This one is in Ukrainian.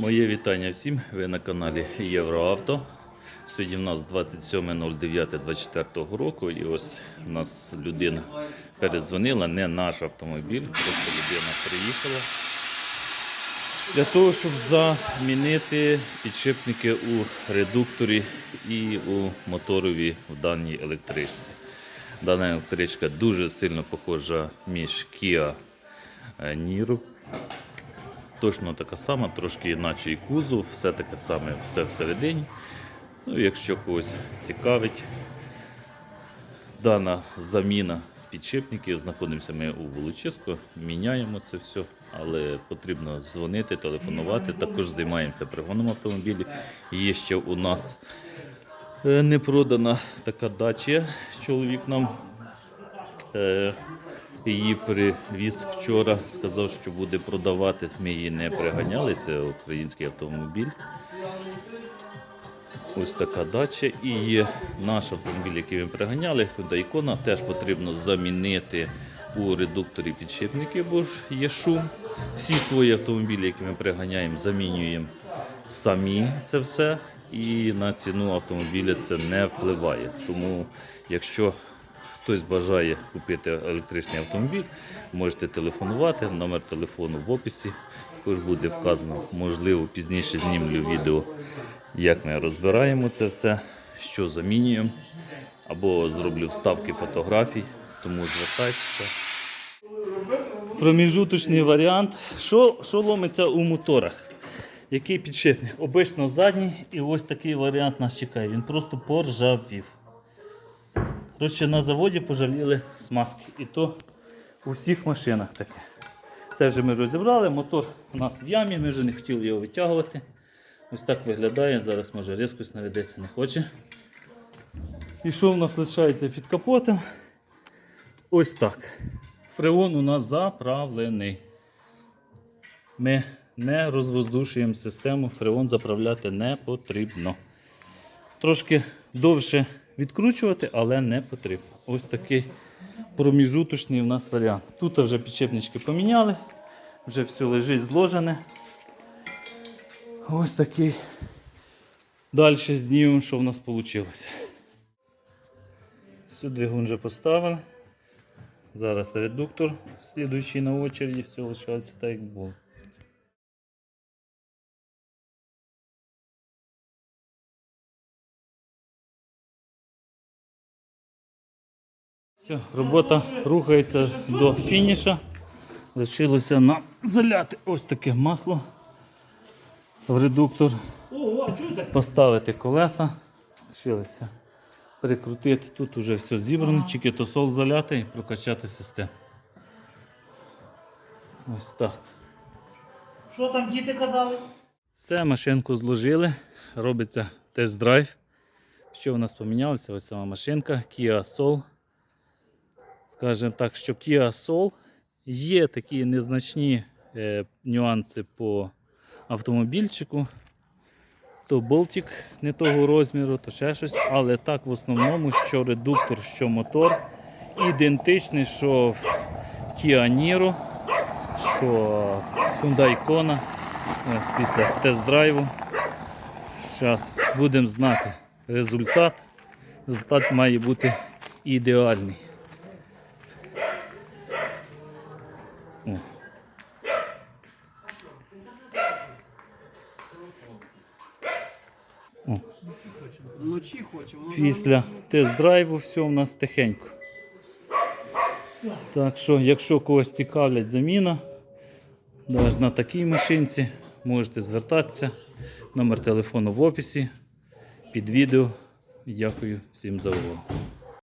Моє вітання всім. Ви на каналі Євроавто. Сьогодні в нас 27.09.24 року. І ось у нас людина передзвонила, не наш автомобіль, просто людина приїхала. Для того, щоб замінити підшипники у редукторі і у моторові в даній електричці. Дана електричка дуже сильно похожа між Kia Niro Точно така сама, трошки іначе і кузов, все таке саме, все всередині. Ну, якщо когось цікавить, дана заміна підшипників, знаходимося ми у Волочиську, міняємо це все, але потрібно дзвонити, телефонувати. Також займаємося пригоном автомобілів. Є ще у нас е, не продана така дача. Чоловік нам е, Її привіз вчора, сказав, що буде продавати. Ми її не приганяли, це український автомобіль. Ось така дача. І є наш автомобіль, який ми приганяли, Hyundai Kona, теж потрібно замінити у редукторі підшипники, бо ж є шум. Всі свої автомобілі, які ми приганяємо, замінюємо самі це все. І на ціну автомобіля це не впливає. Тому, якщо хтось бажає купити електричний автомобіль, можете телефонувати. Номер телефону в описі. Також буде вказано, можливо, пізніше знімлю відео, як ми розбираємо це все, що замінюємо. Або зроблю вставки фотографій, тому звертайтеся. Проміжуточний варіант. Що, що ломиться у моторах? Який підшипник? Обично задній і ось такий варіант нас чекає. Він просто поржавів. Коротше, на заводі пожаліли смазки. І то у всіх машинах таке. Це вже ми розібрали, мотор у нас в ямі, ми вже не хотіли його витягувати. Ось так виглядає. Зараз може різкость наведеться, не хоче. І що в нас лишається під капотом? Ось так. Фреон у нас заправлений. Ми не розвоздушуємо систему, фреон заправляти не потрібно. Трошки довше відкручувати, але не потрібно. Ось такий проміжуточний у нас варіант. Тут вже підшипнички поміняли, вже все лежить зложене. Ось такий. Далі знімемо, що в нас вийшло. Сюди двигун вже поставили. Зараз редуктор, слідуючий на очереді, все лишається так, як було. Все, робота рухається до фініша. Лишилося нам заляти ось таке масло в редуктор, поставити колеса. Лишилося перекрутити. Тут вже все зібрано, тільки тосол заляти і прокачати систему. Ось так. Що там діти казали? Все, машинку зложили, робиться тест-драйв. Що в нас помінялося? Ось сама машинка Kia Soul. Скажемо так, що Kia Soul є такі незначні е, нюанси по автомобільчику. То болтик не того розміру, то ще щось, але так в основному, що редуктор, що мотор ідентичний, що в Kia Niro, що Hyundai Kona. Ось після тест-драйву. Зараз будемо знати результат. Результат має бути ідеальний. О. Вночі хоче, Після тест-драйву все у нас тихенько. Так що, якщо когось цікавлять заміна, навіть на такій машинці, можете звертатися. Номер телефону в описі під відео. Дякую всім за увагу.